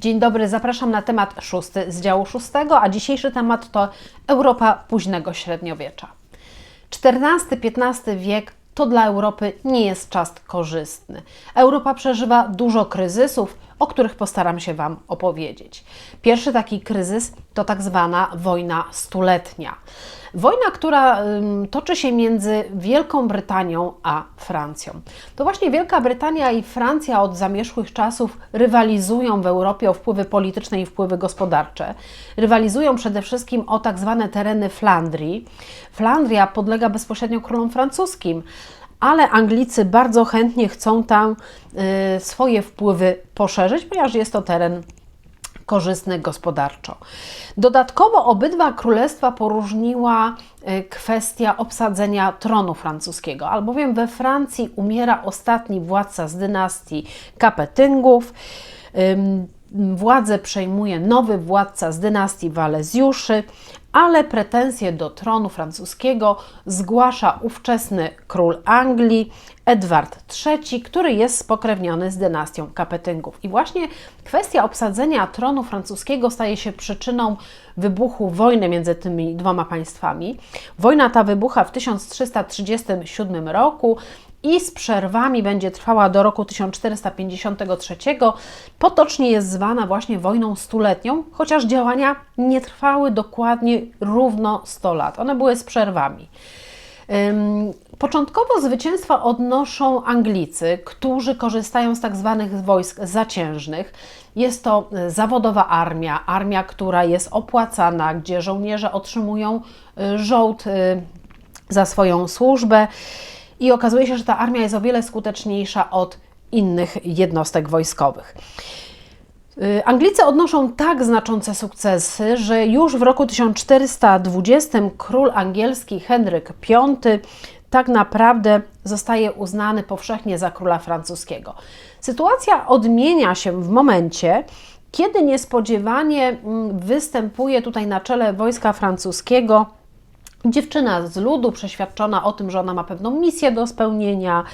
Dzień dobry, zapraszam na temat szósty z działu szóstego, a dzisiejszy temat to Europa późnego średniowiecza. XIV-XV wiek to dla Europy nie jest czas korzystny. Europa przeżywa dużo kryzysów, o których postaram się Wam opowiedzieć. Pierwszy taki kryzys to tak zwana wojna stuletnia. Wojna, która toczy się między Wielką Brytanią a Francją. To właśnie Wielka Brytania i Francja od zamierzchłych czasów rywalizują w Europie o wpływy polityczne i wpływy gospodarcze. Rywalizują przede wszystkim o tak zwane tereny Flandrii. Flandria podlega bezpośrednio królom francuskim ale Anglicy bardzo chętnie chcą tam y, swoje wpływy poszerzyć, ponieważ jest to teren korzystny gospodarczo. Dodatkowo obydwa królestwa poróżniła y, kwestia obsadzenia tronu francuskiego, albowiem we Francji umiera ostatni władca z dynastii Kapetyngów. Władzę przejmuje nowy władca z dynastii Walezjuszy, ale pretensje do tronu francuskiego zgłasza ówczesny król Anglii Edward III, który jest spokrewniony z dynastią Kapetyngów. I właśnie kwestia obsadzenia tronu francuskiego staje się przyczyną wybuchu wojny między tymi dwoma państwami. Wojna ta wybucha w 1337 roku i z przerwami będzie trwała do roku 1453. Potocznie jest zwana właśnie wojną stuletnią, chociaż działania nie trwały dokładnie równo 100 lat. One były z przerwami. Początkowo zwycięstwa odnoszą Anglicy, którzy korzystają z tak zwanych wojsk zaciężnych. Jest to zawodowa armia, armia, która jest opłacana, gdzie żołnierze otrzymują e, żołd e, za swoją służbę. I okazuje się, że ta armia jest o wiele skuteczniejsza od innych jednostek wojskowych. Y, Anglicy odnoszą tak znaczące sukcesy, że już w roku 1420 król angielski Henryk V tak naprawdę zostaje uznany powszechnie za króla francuskiego. Sytuacja odmienia się w momencie, kiedy niespodziewanie mm, występuje tutaj na czele wojska francuskiego Dziewczyna z ludu, przeświadczona o tym, że ona ma pewną misję do spełnienia,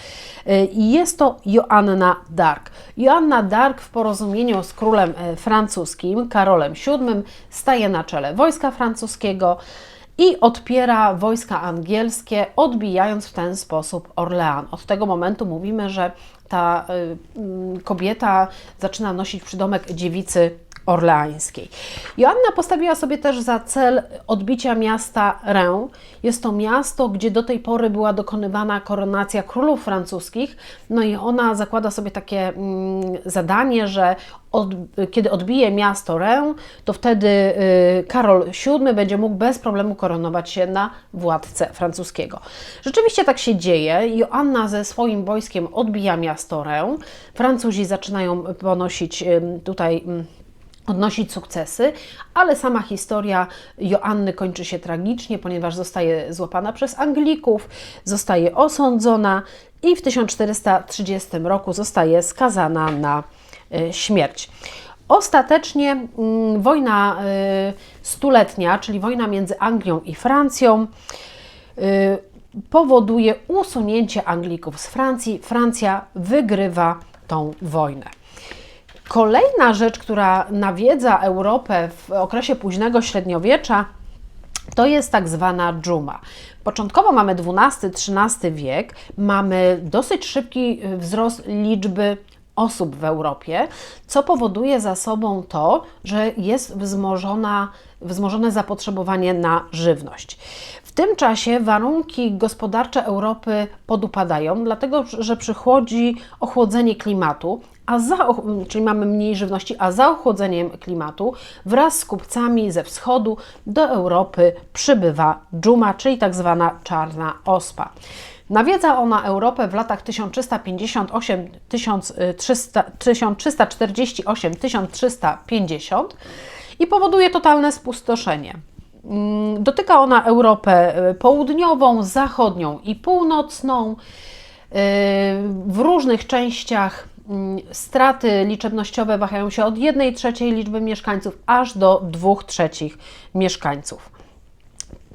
y, i jest to Joanna d'Arc. Joanna d'Arc w porozumieniu z królem e, francuskim, Karolem VII, staje na czele wojska francuskiego i odpiera wojska angielskie, odbijając w ten sposób Orlean. Od tego momentu mówimy, że ta y, kobieta zaczyna nosić przydomek dziewicy orleańskiej. Joanna postawiła sobie też za cel odbicia miasta Reims. Jest to miasto, gdzie do tej pory była dokonywana koronacja królów francuskich. No i ona zakłada sobie takie mm, zadanie, że od, kiedy odbije miasto Reims, to wtedy y, Karol VII będzie mógł bez problemu koronować się na władcę francuskiego. Rzeczywiście tak się dzieje. Joanna ze swoim wojskiem odbija miasto Reims. Francuzi zaczynają ponosić y, tutaj y, odnosić sukcesy, ale sama historia Joanny kończy się tragicznie, ponieważ zostaje złapana przez Anglików, zostaje osądzona i w 1430 roku zostaje skazana na e, śmierć. Ostatecznie mm, wojna e, stuletnia, czyli wojna między Anglią i Francją, e, powoduje usunięcie Anglików z Francji. Francja wygrywa tą wojnę. Kolejna rzecz, która nawiedza Europę w okresie późnego średniowiecza, to jest tak zwana dżuma. Początkowo mamy XII-XIII wiek, mamy dosyć szybki wzrost liczby osób w Europie, co powoduje za sobą to, że jest wzmożona, wzmożone zapotrzebowanie na żywność. W tym czasie warunki gospodarcze Europy podupadają, dlatego że przychodzi ochłodzenie klimatu, a za, czyli mamy mniej żywności, a za ochłodzeniem klimatu wraz z kupcami ze wschodu do Europy przybywa dżuma, czyli tak zwana czarna ospa. Nawiedza ona Europę w latach 1348-1350 i powoduje totalne spustoszenie. Mm, dotyka ona Europę e, południową, zachodnią i północną. E, w różnych częściach straty liczebnościowe wahają się od 1 trzeciej liczby mieszkańców aż do 2 trzecich mieszkańców.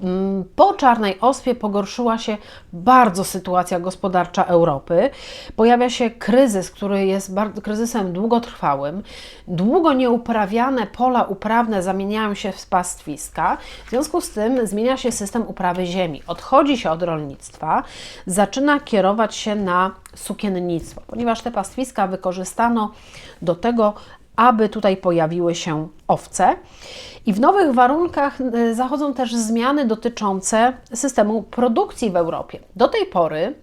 Mm, Po czarnej ospie pogorszyła się bardzo sytuacja gospodarcza Europy. Pojawia się kryzys, który jest kryzysem długotrwałym. Długo nieuprawiane pola uprawne zamieniają się w pastwiska. W związku z tym zmienia się system uprawy ziemi. Odchodzi się od rolnictwa, zaczyna kierować się na sukiennictwo, ponieważ te pastwiska wykorzystano do tego, aby tutaj pojawiły się owce. I w nowych warunkach y, zachodzą też zmiany dotyczące systemu produkcji w Europie. Do tej pory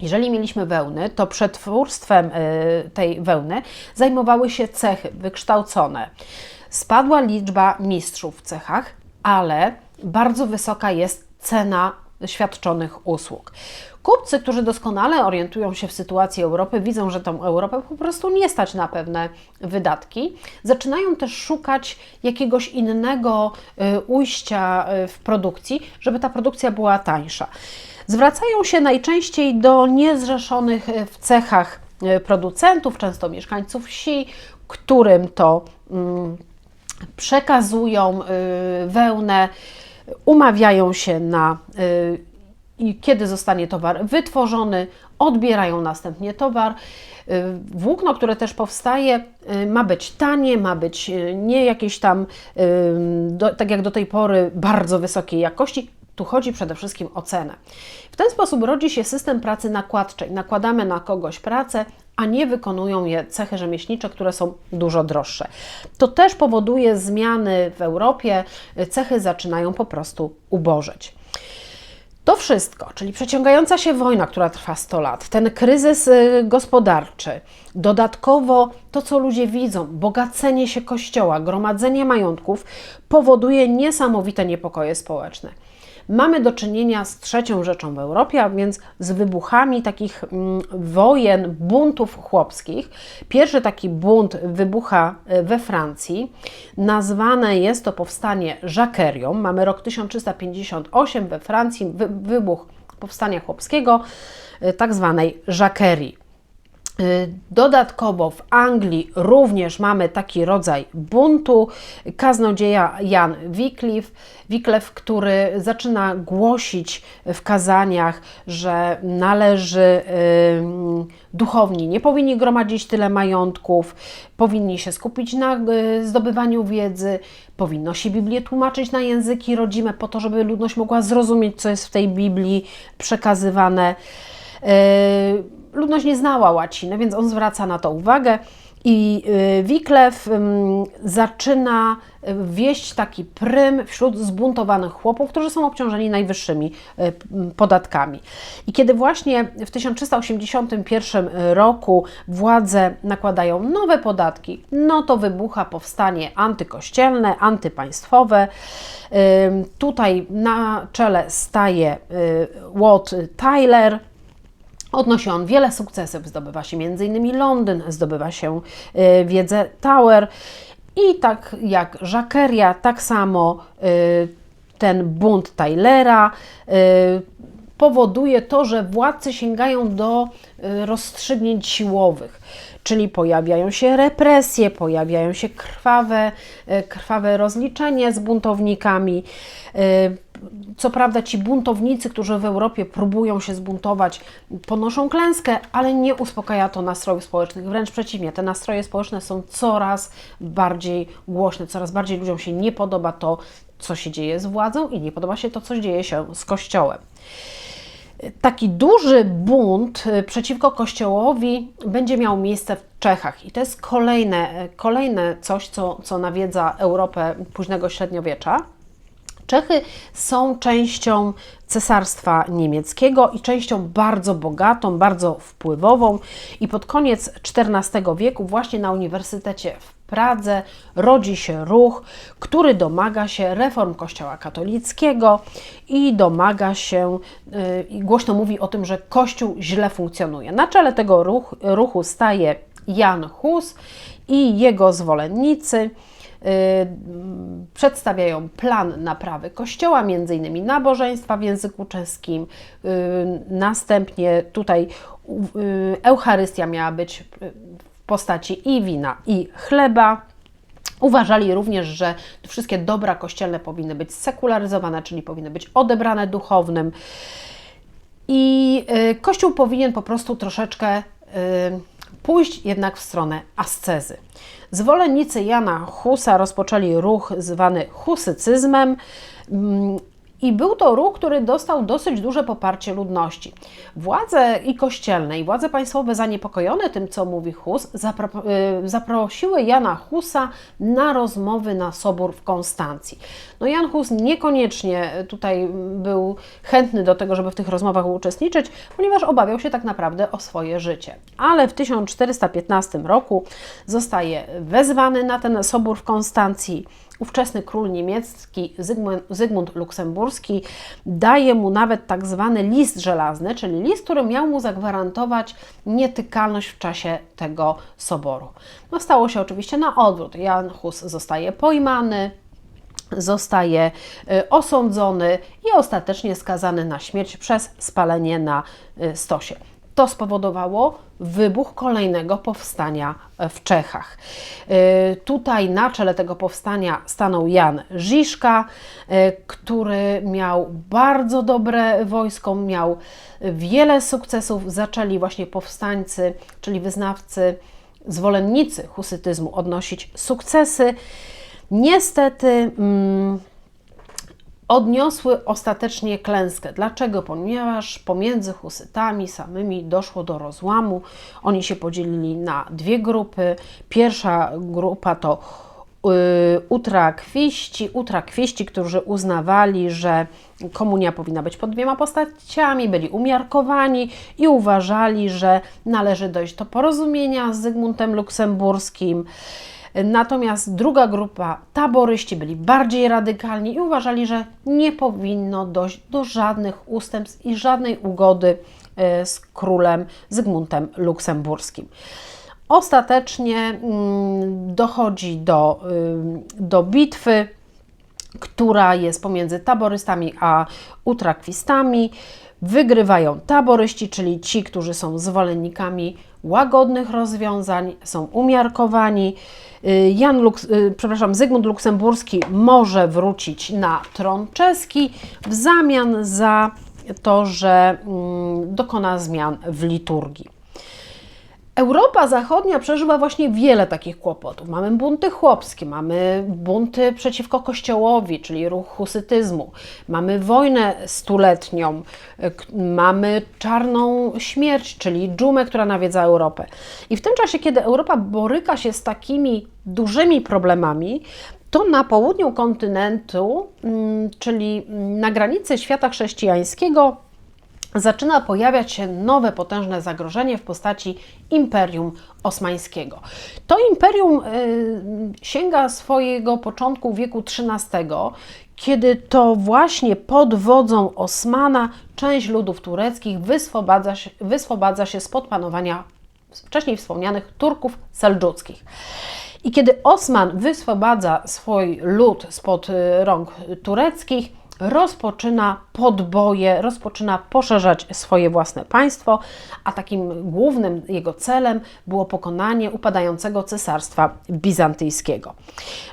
jeżeli mieliśmy wełny, to przetwórstwem y, tej wełny zajmowały się cechy wykształcone. Spadła liczba mistrzów w cechach, ale bardzo wysoka jest cena świadczonych usług. Kupcy, którzy doskonale orientują się w sytuacji Europy, widzą, że tą Europę po prostu nie stać na pewne wydatki, zaczynają też szukać jakiegoś innego y, ujścia y, w produkcji, żeby ta produkcja była tańsza. Zwracają się najczęściej do niezrzeszonych y, w cechach producentów, często mieszkańców wsi, którym to mm, przekazują wełnę, umawiają się na y, i kiedy zostanie towar wytworzony, odbierają następnie towar. Y, Włókno, które też powstaje, y, ma być tanie, ma być nie jakieś tam, do, tak jak do tej pory, bardzo wysokiej jakości. Tu chodzi przede wszystkim o cenę. W ten sposób rodzi się system pracy nakładczej. Nakładamy na kogoś pracę, a nie wykonują je cechy rzemieślnicze, które są dużo droższe. To też powoduje zmiany w Europie. Cechy zaczynają po prostu ubożeć. To wszystko, czyli przeciągająca się wojna, która trwa 100 lat, ten kryzys y, gospodarczy, dodatkowo to, co ludzie widzą, bogacenie się kościoła, gromadzenie majątków, powoduje niesamowite niepokoje społeczne. Mamy do czynienia z trzecią rzeczą w Europie, a więc z wybuchami takich mm, wojen, buntów chłopskich. Pierwszy taki bunt wybucha y, we Francji. Nazwane jest to powstanie Żakerią. Mamy rok 1358 we Francji, wy, wybuch powstania chłopskiego, y, tak zwanej Żakerii. Y, Dodatkowo w Anglii również mamy taki rodzaj buntu. Kaznodzieja Jan Wycliffe, Wycliffe, który zaczyna głosić w kazaniach, że należy y, duchowni nie powinni gromadzić tyle majątków, powinni się skupić na y, zdobywaniu wiedzy, powinno się Biblię tłumaczyć na języki rodzime po to, żeby ludność mogła zrozumieć, co jest w tej Biblii przekazywane. Y, ludność nie znała łaciny, więc on zwraca na to uwagę. I y, Wiklew zaczyna y, wieść taki prym wśród zbuntowanych chłopów, którzy są obciążeni najwyższymi podatkami. I kiedy właśnie w 1381 roku władze nakładają nowe podatki, no to wybucha powstanie antykościelne, antypaństwowe. Tutaj na czele staje Watt Tyler, Odnosi on wiele sukcesów, zdobywa się m.in. Londyn, zdobywa się y, wiedzę Tower i tak jak Żakeria, tak samo y, ten bunt Tylera y, powoduje to, że władcy sięgają do rozstrzygnięć siłowych, czyli pojawiają się represje, pojawiają się krwawe, y, krwawe rozliczenie z buntownikami. Y, co prawda ci buntownicy, którzy w Europie próbują się zbuntować, ponoszą klęskę, ale nie uspokaja to nastrojów społecznych. Wręcz przeciwnie, te nastroje społeczne są coraz bardziej głośne, coraz bardziej ludziom się nie podoba to, co się dzieje z władzą i nie podoba się to, co dzieje się z Kościołem. Taki duży bunt y, przeciwko Kościołowi będzie miał miejsce w Czechach i to jest kolejne, kolejne coś, co, co nawiedza Europę późnego średniowiecza. Czechy są częścią Cesarstwa Niemieckiego i częścią bardzo bogatą, bardzo wpływową. I pod koniec XIV wieku, właśnie na Uniwersytecie w Pradze, rodzi się ruch, który domaga się reform Kościoła katolickiego i domaga się, yy, i głośno mówi o tym, że Kościół źle funkcjonuje. Na czele tego ruch, ruchu staje Jan Hus i jego zwolennicy przedstawiają plan naprawy kościoła, innymi nabożeństwa w języku czeskim. Następnie tutaj Eucharystia miała być w postaci i wina, i chleba. Uważali również, że wszystkie dobra kościelne powinny być sekularyzowane, czyli powinny być odebrane duchownym. I y, Kościół powinien po prostu troszeczkę y, pójść jednak w stronę ascezy. Zwolennicy Jana Husa rozpoczęli ruch zwany husycyzmem. I był to ruch, który dostał dosyć duże poparcie ludności. Władze i kościelne, i władze państwowe zaniepokojone tym, co mówi Hus, zapro, y, zaprosiły Jana Husa na rozmowy na sobór w Konstancji. No Jan Hus niekoniecznie tutaj był chętny do tego, żeby w tych rozmowach uczestniczyć, ponieważ obawiał się tak naprawdę o swoje życie. Ale w 1415 roku zostaje wezwany na ten sobór w Konstancji ówczesny król niemiecki Zygmunt, Luksemburski daje mu nawet tak zwany list żelazny, czyli list, który miał mu zagwarantować nietykalność w czasie tego soboru. No stało się oczywiście na odwrót. Jan Hus zostaje pojmany, zostaje y, osądzony i ostatecznie skazany na śmierć przez spalenie na y, stosie. To spowodowało wybuch kolejnego powstania w Czechach. Y, tutaj na czele tego powstania stanął Jan Żiszka, y, który miał bardzo dobre wojsko, miał wiele sukcesów. Zaczęli właśnie powstańcy, czyli wyznawcy, zwolennicy husytyzmu odnosić sukcesy. Niestety. Odniosły ostatecznie klęskę. Dlaczego? Ponieważ pomiędzy husytami samymi doszło do rozłamu. Oni się podzielili na dwie grupy. Pierwsza grupa to yy, utrakwiści, utrakwiści, którzy uznawali, że komunia powinna być pod dwiema postaciami, byli umiarkowani i uważali, że należy dojść do porozumienia z Zygmuntem Luksemburskim. Natomiast druga grupa, taboryści, byli bardziej radykalni i uważali, że nie powinno dojść do żadnych ustępstw i żadnej ugody e, z królem Zygmuntem Luksemburskim. Ostatecznie mm, dochodzi do, do bitwy, która jest pomiędzy taborystami a utrakwistami. Wygrywają taboryści, czyli ci, którzy są zwolennikami łagodnych rozwiązań, są umiarkowani. Y, Jan Lux, y, przepraszam, Zygmunt Luksemburski może wrócić na tron czeski w zamian za to, że mm, dokona zmian w liturgii. Europa Zachodnia przeżywa właśnie wiele takich kłopotów. Mamy bunty chłopskie, mamy bunty przeciwko Kościołowi, czyli ruch husytyzmu, mamy wojnę stuletnią, mamy czarną śmierć, czyli dżumę, która nawiedza Europę. I w tym czasie, kiedy Europa boryka się z takimi dużymi problemami, to na południu kontynentu, mm, czyli na granicy świata chrześcijańskiego, zaczyna pojawiać się nowe potężne zagrożenie w postaci Imperium Osmańskiego. To imperium y, sięga swojego początku wieku XIII, kiedy to właśnie pod wodzą Osmana część ludów tureckich wyswobadza się, wyswobadza się spod panowania wcześniej wspomnianych Turków seldżuckich. I kiedy Osman wyswobadza swój lud spod y, rąk tureckich, rozpoczyna podboje, rozpoczyna poszerzać swoje własne państwo, a takim głównym jego celem było pokonanie upadającego cesarstwa bizantyjskiego.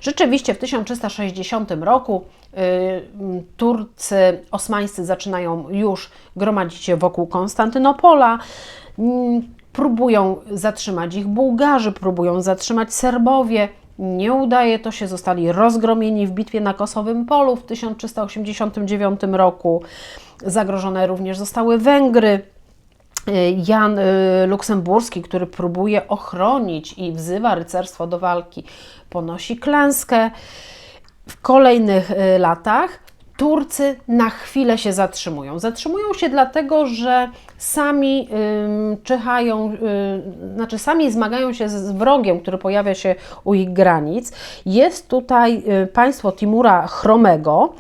Rzeczywiście w 1360 roku y, Turcy osmańscy zaczynają już gromadzić się wokół Konstantynopola. Y, próbują zatrzymać ich Bułgarzy, próbują zatrzymać Serbowie, nie udaje to się, zostali rozgromieni w bitwie na Kosowym Polu w 1389 roku. Zagrożone również zostały Węgry. Jan y, Luksemburski, który próbuje ochronić i wzywa rycerstwo do walki, ponosi klęskę. W kolejnych y, latach Turcy na chwilę się zatrzymują. Zatrzymują się dlatego, że sami czyhają, y, znaczy sami zmagają się z wrogiem, który pojawia się u ich granic. Jest tutaj y, państwo Timura Chromego,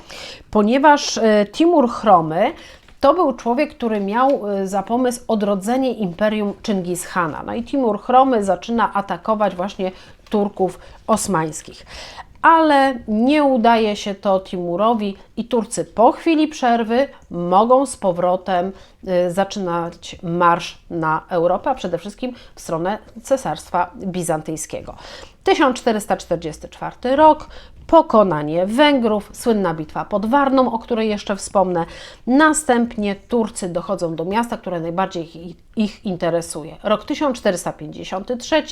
ponieważ y, Timur Chromy to był człowiek, który miał za pomysł odrodzenie imperium Chingis-Hana. No i Timur Chromy zaczyna atakować właśnie Turków osmańskich ale nie udaje się to Timurowi i Turcy po chwili przerwy mogą z powrotem y, zaczynać marsz na Europę, a przede wszystkim w stronę Cesarstwa Bizantyjskiego. W 1444 rok, pokonanie Węgrów, słynna bitwa pod Warną, o której jeszcze wspomnę. Następnie Turcy dochodzą do miasta, które najbardziej ich, ich interesuje. Rok 1453,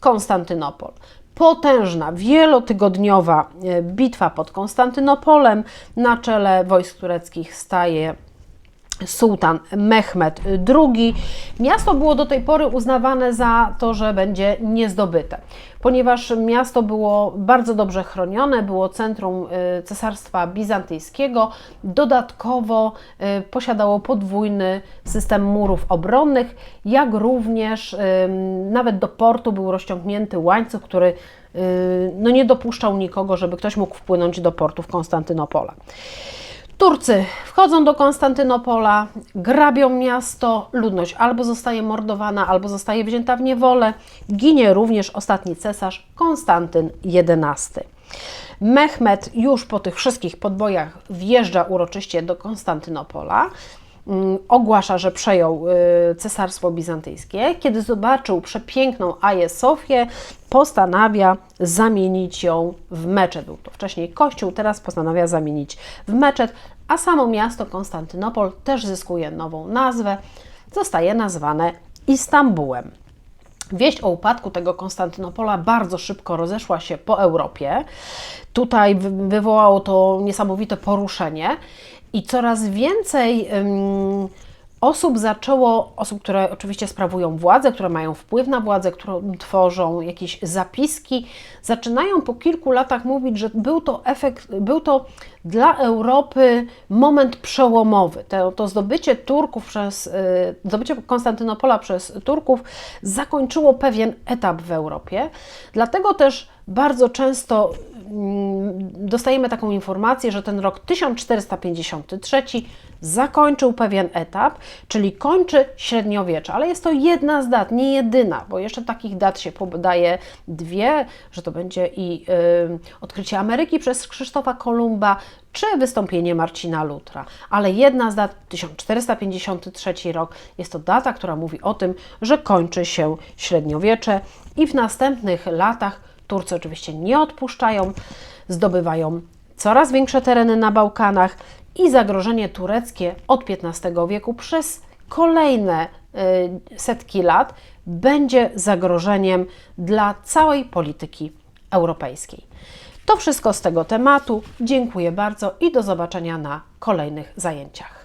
Konstantynopol. Potężna, wielotygodniowa e, bitwa pod Konstantynopolem. Na czele wojsk tureckich staje sułtan Mehmed II. Miasto było do tej pory uznawane za to, że będzie niezdobyte, ponieważ miasto było bardzo dobrze chronione, było centrum y, Cesarstwa Bizantyjskiego, dodatkowo y, posiadało podwójny system murów obronnych, jak również y, nawet do portu był rozciągnięty łańcuch, który no, nie dopuszczał nikogo, żeby ktoś mógł wpłynąć do portów Konstantynopola. Turcy wchodzą do Konstantynopola, grabią miasto, ludność albo zostaje mordowana, albo zostaje wzięta w niewolę. Ginie również ostatni cesarz Konstantyn XI. Mehmed już po tych wszystkich podbojach wjeżdża uroczyście do Konstantynopola. Mm, ogłasza, że przejął y, Cesarstwo Bizantyjskie. Kiedy zobaczył przepiękną Aję Sofię, postanawia zamienić ją w meczet. Był to wcześniej kościół, teraz postanawia zamienić w meczet, a samo miasto Konstantynopol też zyskuje nową nazwę. Zostaje nazwane Istambułem. Wieść o upadku tego Konstantynopola bardzo szybko rozeszła się po Europie. Tutaj wywołało to niesamowite poruszenie i coraz więcej osób zaczęło, osób, które oczywiście sprawują władzę, które mają wpływ na władzę, które tworzą jakieś zapiski, zaczynają po kilku latach mówić, że był to efekt, był to dla Europy moment przełomowy. To, to zdobycie Turków przez, y, zdobycie Konstantynopola przez Turków zakończyło pewien etap w Europie. Dlatego też bardzo często mm, dostajemy taką informację, że ten rok 1453 zakończył pewien etap, czyli kończy średniowiecze, ale jest to jedna z dat, nie jedyna, bo jeszcze takich dat się podaje dwie, że to będzie i y, odkrycie Ameryki przez Krzysztofa Kolumba, czy wystąpienie Marcina Lutra. Ale jedna z dat, 1453 rok, jest to data, która mówi o tym, że kończy się średniowiecze i w następnych latach Turcy oczywiście nie odpuszczają, zdobywają coraz większe tereny na Bałkanach i zagrożenie tureckie od XV wieku przez kolejne y, setki lat będzie zagrożeniem dla całej polityki europejskiej. To wszystko z tego tematu. Dziękuję bardzo i do zobaczenia na kolejnych zajęciach.